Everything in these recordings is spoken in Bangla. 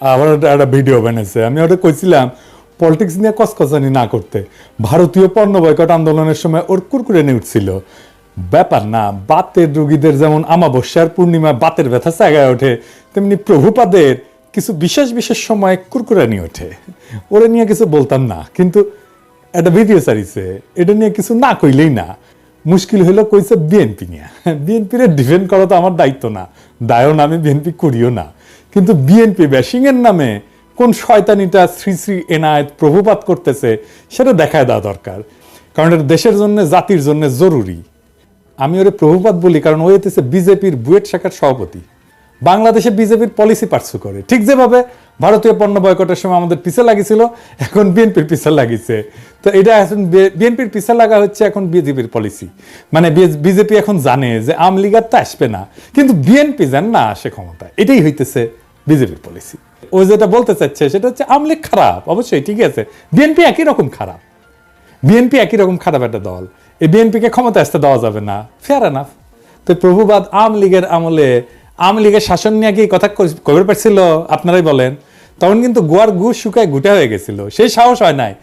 আবার একটা ভিডিও বানাইছে। আমি ওটা কইছিলাম পলিটিক্স নিয়ে কসকসানি না করতে। ভারতীয় পণ্য বয়কট আন্দোলনের সময় ওর কুরকুরে উঠছিল। ব্যাপার না বাতের রুগীদের যেমন আমাবস্যার পূর্ণিমা বাতের ব্যথা জায়গায় ওঠে, তেমনি প্রভুপাদের কিছু বিশেষ বিশেষ সময় কুরকুরানি ওঠে। ওরা নিয়ে কিছু বলতাম না, কিন্তু একটা ভিডিও সারিছে এটা নিয়ে কিছু না কইলেই না। মুশকিল হলো কইছে বিএনপি নিয়ে। বিএনপির ডিফেন্ড করা তো আমার দায়িত্ব না। দায়ও না, আমি বিএনপি করিও না। কিন্তু বিএনপি ব্যাশিং এর নামে কোন শয়তানিটা শ্রী শ্রী এনায়েত প্রভুপাত করতেছে, সেটা দেখায় দেওয়া দরকার। কারণ এটা দেশের জন্য, জাতির জন্য জরুরি। আমি ওরে প্রভুপাত বলি, কারণ ও হইতেছে বিজেপির বুয়েট শাখার সভাপতি। বাংলাদেশে বিজেপির পলিসি পার্সু করে। ঠিক যেভাবে ভারতীয় পণ্য বয়কটের সময় আমাদের পিছে লাগিয়েছিল, এখন বিএনপির পিছে লাগিয়েছে। তো এটা এখন বিএনপির পিছে লাগা হচ্ছে এখন বিজেপির পলিসি মানে বিজেপি এখন জানে যে আম লীগার তো আসবে না। কিন্তু বিএনপি যেন না আসে ক্ষমতা এটাই হইতেছে বিজেপির পলিসি ও যেটা বলতে চাচ্ছে সেটা হচ্ছে আওয়ামী লীগ খারাপ, অবশ্যই ঠিক আছে। বিএনপি একই রকম খারাপ। বিএনপি একই রকম খারাপ একটা দল। এই বিএনপিকে ক্ষমতা আসতে দেওয়া যাবে না। ফেয়ার এনাফ তো প্রভুবাদ আওয়ামী লীগের আমলে আওয়ামী লীগের শাসন নিয়ে কি কথা কই- কবে পারছিল আপনারাই বলেন। তখন কিন্তু গোয়ার গু শুকায় গুটা হয়ে গেছিল। সেই সাহস হয় নাই।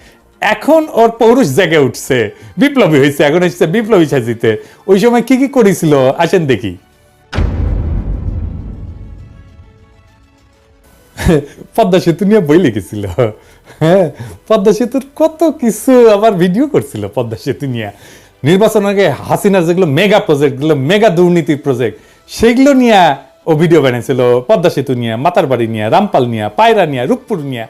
এখন ওর পৌরুষ জেগে উঠছে। বিপ্লবী হয়েছে এখন এসেছে বিপ্লবী সাজিতে। ওই সময় কি কি করেছিল? আসেন দেখি। পদ্মা সেতু নিয়ে বই লিখেছিল। হ্যাঁ পদ্মা সেতুর কত কিছু আবার ভিডিও করছিল পদ্মা সেতু নিয়ে। নির্বাচন আগে হাসিনার যেগুলো মেগা প্রজেক্ট মেগা দুর্নীতির প্রজেক্ট সেগুলো নিয়ে ও ভিডিও বানিয়েছিল পদ্মা সেতু নিয়ে মাতার বাড়ি নিয়ে রামপাল নিয়ে পায়রা নিয়ে রূপপুর নিয়ে।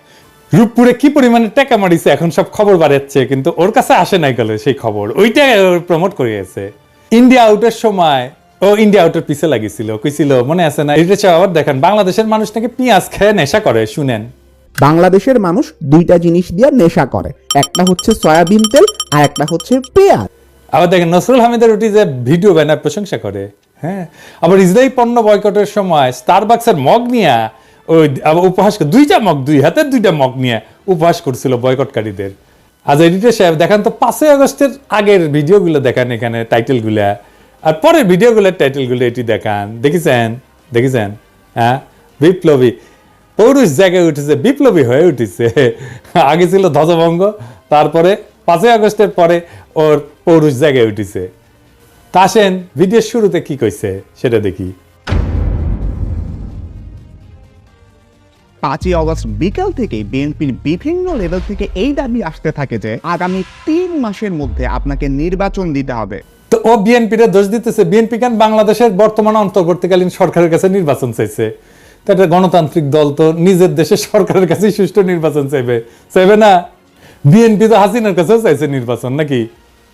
রূপপুরে কি পরিমাণে টাকা মারিছে এখন সব খবর বাড়াচ্ছে কিন্তু ওর কাছে আসে নাই গেল সেই খবর। ওইটা প্রমোট করে গেছে ইন্ডিয়া আউটের সময় ও ইন্ডিয়া আউটের পিছে লাগিয়েছিল কইছিল মনে আছে না? এটা আবার দেখেন বাংলাদেশের মানুষ নাকি পেঁয়াজ খেয়ে নেশা করে শুনেন। বাংলাদেশের মানুষ দুইটা জিনিস দিয়ে নেশা করে একটা হচ্ছে সয়াবিন তেল আর একটা হচ্ছে পেঁয়াজ। আবার দেখেন নসরুল হামিদের রুটি যে ভিডিও ব্যানার প্রশংসা করে। হ্যাঁ? আবার ইসরায়েল পণ্য বয়কটের সময় স্টারবাক্সের মগ নিয়ে, ওই উপহাস দুইটা মগ, দুই হাতের দুইটা মগ নিয়ে উপহাস করছিল বয়কটকারীদের। আজ এডিটর সাহেব, দেখান তো পাঁচই আগস্টের আগের ভিডিওগুলো দেখান এখানে টাইটেলগুলা আর পরের ভিডিওগুলোর টাইটেলগুলো এটি দেখান। দেখেছেন? দেখেছেন? হ্যাঁ? বিপ্লবী। পৌরুষ জায়গায় উঠেছে, বিপ্লবী হয়ে উঠেছে। আগে ছিল ধ্বজভঙ্গ, তারপরে পাঁচই আগস্টের পরে ওর পৌরুষ জায়গায় উঠেছে। তা আসেন ভিডিওর শুরুতে কি কইছে সেটা দেখি। পাঁচই অগস্ট বিকাল থেকে বিএনপির বিভিন্ন লেভেল থেকে এই দাবি আসতে থাকে যে আগামী তিন মাসের মধ্যে আপনাকে নির্বাচন দিতে হবে। তো ও বিএনপির দোষ দিতেছে। বিএনপি কেন বাংলাদেশের বর্তমান অন্তর্বর্তীকালীন সরকারের কাছে নির্বাচন চাইছে? তো একটা গণতান্ত্রিক দল তো নিজের দেশের সরকারের কাছেই সুষ্ঠু নির্বাচন চাইবে। চাইবে না? বিএনপি তো হাসিনার কাছেও চাইছে নির্বাচন নাকি?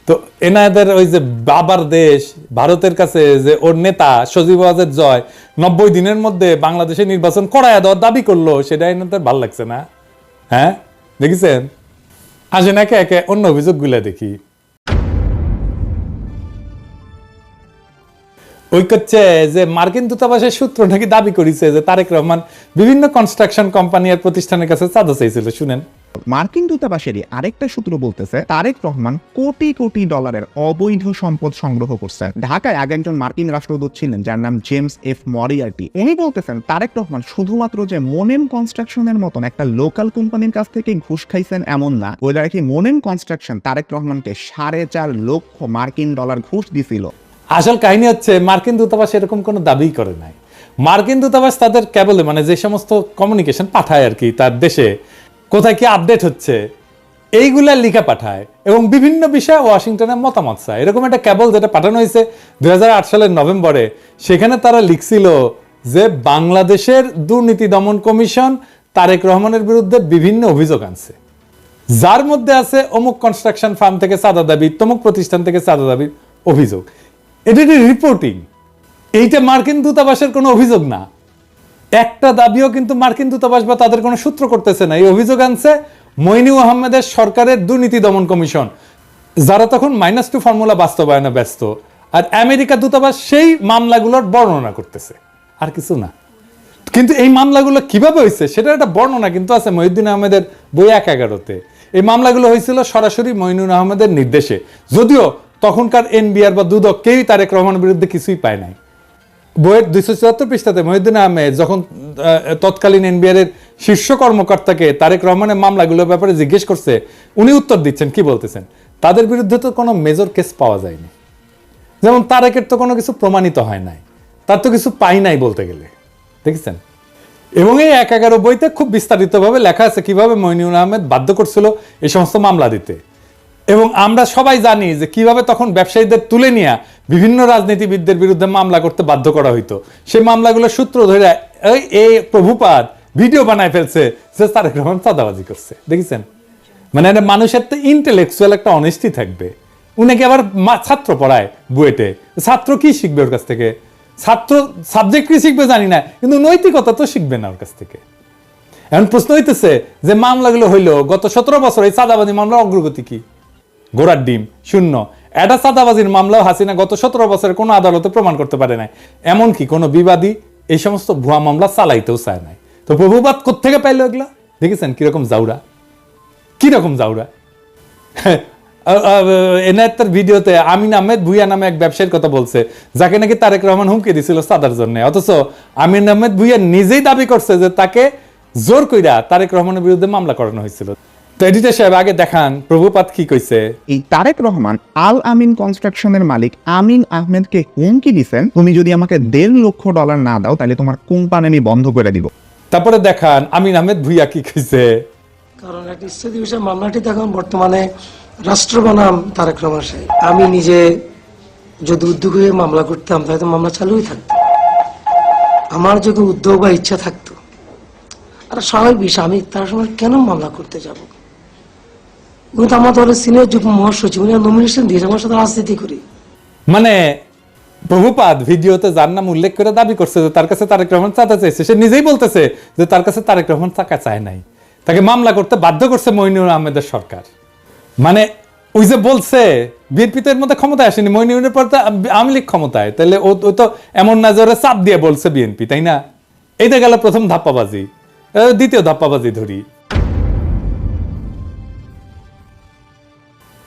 তো এনাদের ওই যে বাবার দেশ, ভারতের কাছে যে ওর নেতা সজীব ওয়াজের জয়, নব্বই দিনের মধ্যে বাংলাদেশে নির্বাচন করায় দেওয়ার দাবি করল সেটা এনাদের ভালো লাগছে না। হ্যাঁ? দেখেছেন? আসেন একে একে অন্য অভিযোগ অভিযোগগুলো দেখি। ওই করছে যে মার্কিন দূতাবাসের সূত্র নাকি দাবি করেছে যে তারেক রহমান বিভিন্ন কনস্ট্রাকশন কোম্পানি আর প্রতিষ্ঠানের কাছে চাঁদা চাইছিল, শুনেন। মার্কিন দূতাবাসেরই আরেকটা সূত্র বলতেছে, তারেক রহমান কোটি কোটি ডলারের অবৈধ সম্পদ সংগ্রহ করছেন ঢাকায় আগে একজন মার্কিন রাষ্ট্রদূত ছিলেন, যার নাম জেমস এফ মরিয়ার্টি। উনি বলতেছেন, তারেক রহমান শুধুমাত্র যে মোনেম কনস্ট্রাকশনের মতন একটা লোকাল কোম্পানির কাছ থেকে ঘুষ খাইছেন এমন না, ওই কি মোনেম কনস্ট্রাকশন তারেক রহমানকে সাড়ে চার লক্ষ মার্কিন ডলার ঘুষ দিছিল? আসল কাহিনী হচ্ছে, মার্কিন দূতাবাস এরকম কোনো দাবি করে নাই। মার্কিন দূতাবাস তাদের কেবলে মানে যে সমস্ত কমিউনিকেশন পাঠায় আর কি তার দেশে কোথায় কি আপডেট হচ্ছে, এইগুলা লিখা পাঠায় এবং বিভিন্ন বিষয়ে ওয়াশিংটনের মতামত চায়। এরকম একটা ক্যাবল যেটা পাঠানো হয়েছে দুই হাজার আট সালের নভেম্বরে, সেখানে তারা লিখছিল যে বাংলাদেশের দুর্নীতি দমন কমিশন তারেক রহমানের বিরুদ্ধে বিভিন্ন অভিযোগ আনছে। যার মধ্যে আছে অমুক কনস্ট্রাকশন ফার্ম থেকে চাঁদা দাবি, তমুক প্রতিষ্ঠান থেকে চাঁদা দাবির অভিযোগ। এটা রিপোর্টিং এইটা মার্কিন দূতাবাসের কোনো অভিযোগ না। একটা দাবিও কিন্তু মার্কিন দূতাবাস বা তাদের কোনো সূত্র করতেছে না। এই অভিযোগ আনছে মইনু আহমেদের সরকারের দুর্নীতি দমন কমিশন। যারা তখন মাইনাস টু ফর্মুলা বাস্তবায়নে ব্যস্ত। আর আমেরিকা দূতাবাস সেই মামলাগুলোর বর্ণনা করতেছে। আর কিছু না। কিন্তু এই মামলাগুলো কীভাবে হয়েছে সেটার একটা বর্ণনা কিন্তু আছে মহিউদ্দিন আহমেদের বই এক এগারোতে। এই মামলাগুলো হয়েছিল সরাসরি মইনুল আহমেদের নির্দেশে। যদিও তখনকার এনবিআর বা দুদক কেউই তারেক রহমানের বিরুদ্ধে কিছুই পায় নাই। বইয়ের দুইশো চুয়াত্তর পৃষ্ঠাতে মহিউদ্দিন আহমেদ যখন তৎকালীন এনবিআর এর শীর্ষ কর্মকর্তাকে তারেক রহমানের মামলাগুলোর ব্যাপারে জিজ্ঞেস করছে, উনি উত্তর দিচ্ছেন, কি বলতেছেন? তাদের বিরুদ্ধে তো কোনো মেজর কেস পাওয়া যায়নি। যেমন তারেকের তো কোনো কিছু প্রমাণিত হয় নাই, তার তো কিছু পাই নাই বলতে গেলে। দেখেছেন? এবং এই এক এগারো বইতে খুব বিস্তারিতভাবে লেখা আছে কীভাবে মইনুল আহমেদ বাধ্য করছিল এই সমস্ত মামলা দিতে। এবং আমরা সবাই জানি যে কীভাবে তখন ব্যবসায়ীদের তুলে নিয়ে বিভিন্ন রাজনীতিবিদদের বিরুদ্ধে মামলা করতে বাধ্য করা হইতো। সেই মামলাগুলোর সূত্র ধরে এই এই প্রভুপাত ভিডিও বানায় ফেলছে যে তারেক রহমান চাঁদাবাজি করছে। দেখেছেন? মানে একটা মানুষের তো ইন্টেলেকচুয়াল একটা অনেস্টি থাকবে। উনাকে আবার ছাত্র পড়ায় বুয়েটে? ছাত্র কি শিখবে ওর কাছ থেকে? ছাত্র সাবজেক্ট কি শিখবে জানি না, কিন্তু নৈতিকতা তো শিখবে না ওর কাছ থেকে। এখন প্রশ্ন হইতেছে যে মামলাগুলো হইল গত সতেরো বছর এই চাঁদাবাজি মামলার অগ্রগতি কি? গোড়ার ডিম, শূন্য। এটা চাঁদাবাজির মামলাও হাসিনা গত সতেরো বছরের কোনো আদালতে প্রমাণ করতে পারে নাই। এমনকি কোনো বিবাদী এই সমস্ত ভুয়া মামলা চালাইতেও চায় নাই। তো প্রভুবাদ কোথেকে পাইলো এগুলা? দেখেছেন কীরকম জাউরা? কীরকম জাউরা? এনায়তের ভিডিওতে আমিন আহমেদ ভুইয়া নামে এক ব্যবসায়ীর কথা বলছে, যাকে নাকি তারেক রহমান হুমকি দিছিল সাদার জন্য। অথচ আমিন আহমেদ ভুইয়া নিজেই দাবি করছে যে তাকে জোর কইরা তারেক রহমানের বিরুদ্ধে মামলা করানো হয়েছিল। তো এডিটর সাহেব আগে দেখান প্রভুপাত কি কইছে? এই তারেক রহমান আল আমিন কনস্ট্রাকশনের মালিক আমিন আহমেদকে হুমকি দিছেন তুমি যদি আমাকে দেড় লক্ষ ডলার না দাও তাহলে তোমার কোম্পানি আমি বন্ধ করে দিব। তারপরে দেখান আমিন আহমেদ ভুইয়া কি কইছে? কারণ একটা স্থিতি বিষয় মামলাটি এখন বর্তমানে রাষ্ট্র বনাম তারেক রহমান সাহেব। আমি নিজে যদি উদ্যোগ হয়ে মামলা করতাম তাহলে তো মামলা চালুই থাকতো। আমার যদি উদ্যোগ বা ইচ্ছা থাকতো আর স্বাভাবিক বিষয় আমি তার সময় কেন মামলা করতে যাব? উনি তো আমার দলের সিনিয়র যুগ্ম মহাসচিব, উনি নমিনেশন দিয়েছে, আমার সাথে রাজনীতি করি। মানে প্রভুপাদ ভিডিওতে যার নাম উল্লেখ করে দাবি করছে যে তার কাছে তারেক রহমান চাঁদা চাইছে, সে নিজেই বলতেছে যে তার কাছে তারেক রহমান টাকা চায় নাই। তাকে মামলা করতে বাধ্য করছে মইনুর আহমেদের সরকার। মানে ওই যে বলছে, বিএনপি তো এর মধ্যে ক্ষমতায় আসেনি মইনুরের পর তো আওয়ামী লীগ ক্ষমতায়। তাহলে ও তো এমন না জোরে চাপ দিয়ে বলছে বিএনপি, তাই না? এইটা গেল প্রথম ধাপ্পাবাজি। দ্বিতীয় ধাপ্পাবাজি ধরি।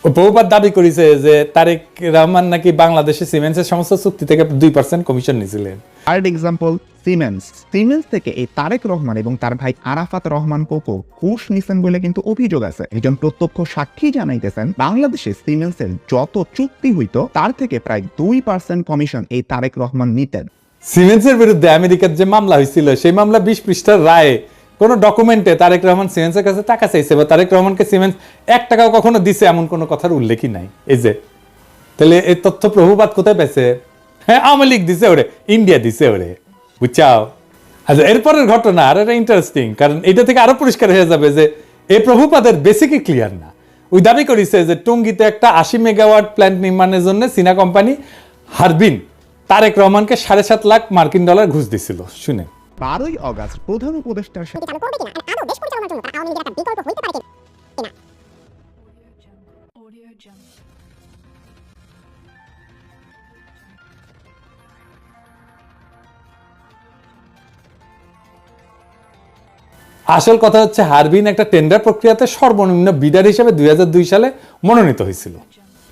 বহুবার দাবি করেছে যে তারেক রহমান নাকি বাংলাদেশে সিমেন্সের সমস্ত চুক্তি থেকে দুই পার্সেন্ট কমিশন নিয়েছিলেন। থার্ড এক্সাম্পল সিমেন্স সিমেন্স থেকে এই তারেক রহমান এবং তার ভাই আরাফাত রহমান কোকো ঘুষ নিছেন বলে কিন্তু অভিযোগ আছে। একজন প্রত্যক্ষ সাক্ষী জানাইতেছেন বাংলাদেশে সিমেন্সের যত চুক্তি হইতো তার থেকে প্রায় দুই পার্সেন্ট কমিশন এই তারেক রহমান নিতেন। সিমেন্সের বিরুদ্ধে আমেরিকার যে মামলা হয়েছিল সেই মামলা বিশ পৃষ্ঠার রায়ে কোন ডকুমেন্টে তারেক রহমান সিমেন্সের কাছে টাকা চাইছে বা তারেক রহমানকে সিমেন্স এক টাকাও কখনো দিছে এমন কোনো কথার উল্লেখই নাই। এই যে, তাহলে এই তথ্য প্রভুপাত কোথায় পেয়েছে? হ্যাঁ আওয়ামী লীগ দিছে ওরে ইন্ডিয়া দিছে ওরে, বুঝছাও? আচ্ছা এরপরের ঘটনা আর এটা ইন্টারেস্টিং কারণ এটা থেকে আরও পরিষ্কার হয়ে যাবে যে এই প্রভুপাদের বেসিকই ক্লিয়ার না। ওই দাবি করেছে যে টঙ্গিতে একটা আশি মেগাওয়াট প্ল্যান্ট নির্মাণের জন্য চীনা কোম্পানি হারবিন তারেক রহমানকে সাড়ে সাত লাখ মার্কিন ডলার ঘুষ দিছিল শুনে বারোই অগাস্ট প্রধান উপদেষ্টার সাথে চালু করবে কিনা আর আদৌ দেশ পরিচালনার জন্য তারা আওয়ামী লীগের একটা বিকল্প হইতে পারে কিনা? Audio Jungle. আসল কথা হচ্ছে হারবিন একটা টেন্ডার প্রক্রিয়াতে সর্বনিম্ন বিডার হিসেবে দুই হাজার দুই সালে মনোনীত হয়েছিল।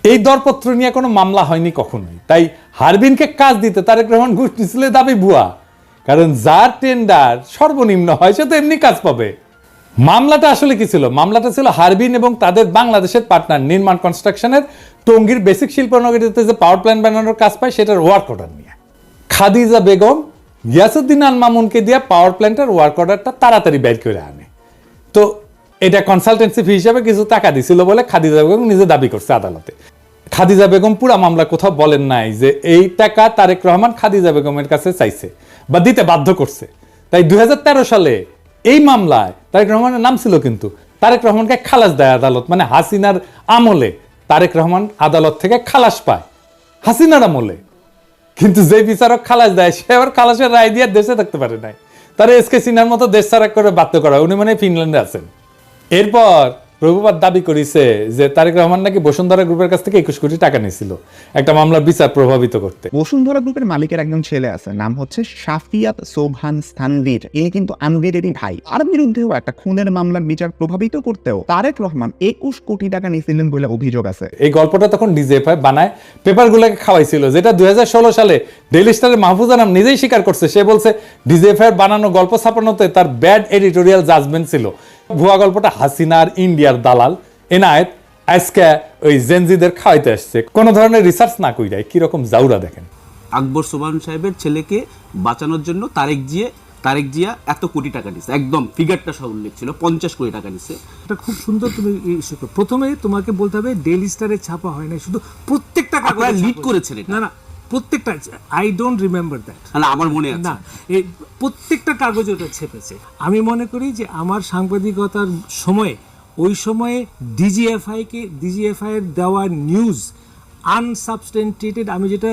এই দরপত্র নিয়ে কোনো মামলা হয়নি কখনোই। তাই হারবিনকে কাজ দিতে তারেক রহমান ঘুষ নিছিল দাবি ভুয়া। কারণ যার টেন্ডার সর্বনিম্ন হয় সে তো এমনি কাজ পাবে। মামলাটা আসলে কি ছিল? মামলাটা ছিল হারবিন এবং তাদের বাংলাদেশের পার্টনার নির্মাণ কনস্ট্রাকশনের টঙ্গীর বেসিক শিল্পনগরীতে যে পাওয়ার প্ল্যান্ট বানানোর কাজ পায়, সেটার ওয়ার্ক অর্ডার নিয়ে। খাদিজা বেগম গিয়াসুদ্দিন আল মামুনকে দিয়ে পাওয়ার প্ল্যান্টের ওয়ার্ক অর্ডারটা তাড়াতাড়ি বের করে আনে। তো এটা কনসালটেন্সি ফি হিসাবে কিছু টাকা দিছিল বলে খাদিজা বেগম নিজে দাবি করছে আদালতে। খাদিজা বেগম পুরা মামলা কোথাও বলেন নাই যে এই টাকা তারেক রহমান খাদিজা বেগমের কাছে চাইছে। বা দিতে বাধ্য করছে। তাই দুই হাজার তেরো সালে এই মামলায় তারেক রহমানের নাম ছিল কিন্তু তারেক রহমানকে খালাস দেয় আদালত মানে হাসিনার আমলে তারেক রহমান আদালত থেকে খালাস পায়, হাসিনার আমলে। কিন্তু যে বিচারক খালাস দেয়, সে আবার খালাসের রায় দিয়ে দেশে থাকতে পারে নাই। তারা এসকে সিনহার মতো দেশ ছাড়া করে বাধ্য করা। উনি মানে ফিনল্যান্ডে আছেন। এরপর প্রভুপাত দাবি করেছে যে তারেক রহমান নাকি বসুন্ধরা গ্রুপের কাছ থেকে একুশ কোটি টাকা নিয়েছিল। একটা মামলার বিচার প্রভাবিত করতে। বসুন্ধরা গ্রুপের মালিকের একজন ছেলে আছে নাম হচ্ছে শাফিয়াত সোভান স্থানবীর। ইনি কিন্তু আনবিরেরই ভাই। আর বিরুদ্ধেও একটা খুনের মামলার বিচার প্রভাবিত করতেও তারেক রহমান একুশ কোটি টাকা নিয়েছিলেন বলে অভিযোগ আছে। এই গল্পটা তখন ডিজেএফআই বানায় পেপারগুলোকে খাওয়াইছিল যেটা দুই হাজার ষোলো সালে ডেইলি স্টারের মাহফুজ আনাম নিজেই স্বীকার করছে। সে বলছে ডিজেএফআই বানানো গল্প ছাপানোতে তার ব্যাড এডিটোরিয়াল জাজমেন্ট ছিল। ভুয়া গল্পটা হাসিনার ইন্ডিয়ার দালাল। এনায়েত আজকে ওই জেনজিদের খাওয়াইতে আসছে। কোনো ধরনের রিসার্চ না কইরাই কীরকম জাউরা দেখেন। আকবর সোবান সাহেবের ছেলেকে বাঁচানোর জন্য তারেক জিয়ে তারেক জিয়া এত কোটি টাকা নিচ্ছে একদম ফিগারটা সহ উল্লেখ ছিল পঞ্চাশ কোটি টাকা নিচ্ছে এটা খুব সুন্দর তুমি প্রথমে তোমাকে বলতে হবে ডেলি স্টারে ছাপা হয় না শুধু প্রত্যেকটা lead করেছেন না না প্রত্যেকটা আই ডোন্ট রিমেম্বার দ্যাট না আমার মনে আছে। না এই প্রত্যেকটা কাগজে ওটা ছেপেছে। আমি মনে করি যে আমার সাংবাদিকতার সময়ে ওই সময়ে ডিজিএফআই কে ডিজিএফআই এর দেওয়া নিউজ আনসাবস্টেন্টেটেড আমি যেটা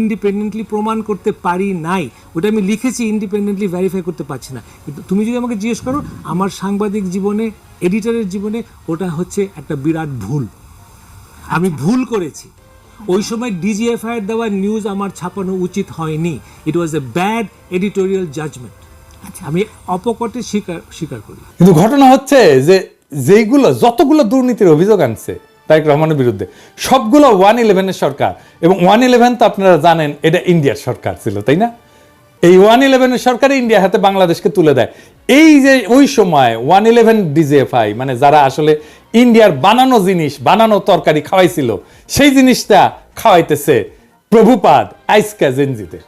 ইন্ডিপেন্ডেন্টলি প্রমাণ করতে পারি নাই ওটা আমি লিখেছি ইন্ডিপেন্ডেন্টলি ভেরিফাই করতে পারছি না। কিন্তু তুমি যদি আমাকে জিজ্ঞেস করো আমার সাংবাদিক জীবনে এডিটরের জীবনে ওটা হচ্ছে একটা বিরাট ভুল। আমি ভুল করেছি। ওই সময় ডিজিএফআই এর দেওয়া নিউজ আমার ছাপানো উচিত হয়নি। It was a bad editorial judgement আমি অপকটে স্বীকার স্বীকার করি। কিন্তু ঘটনা হচ্ছে যে যেইগুলো যতগুলো দুর্নীতির অভিযোগ আনছে তারেক রহমানের বিরুদ্ধে সবগুলো ওয়ান ইলেভেনের সরকার। এবং ওয়ান ইলেভেন তো আপনারা জানেন এটা ইন্ডিয়ার সরকার ছিল তাই না? এই ওয়ান ইলেভেনের সরকার ইন্ডিয়া হাতে বাংলাদেশকে তুলে দেয়। এই যে ওই সময় ওয়ান ইলেভেন ডিজেএফআই মানে যারা আসলে ইন্ডিয়ার বানানো জিনিস, বানানো তরকারি খাওয়াইছিল, সেই জিনিসটা খাওয়াইতেছে প্রভুপাদ আইসকা জেনজিদের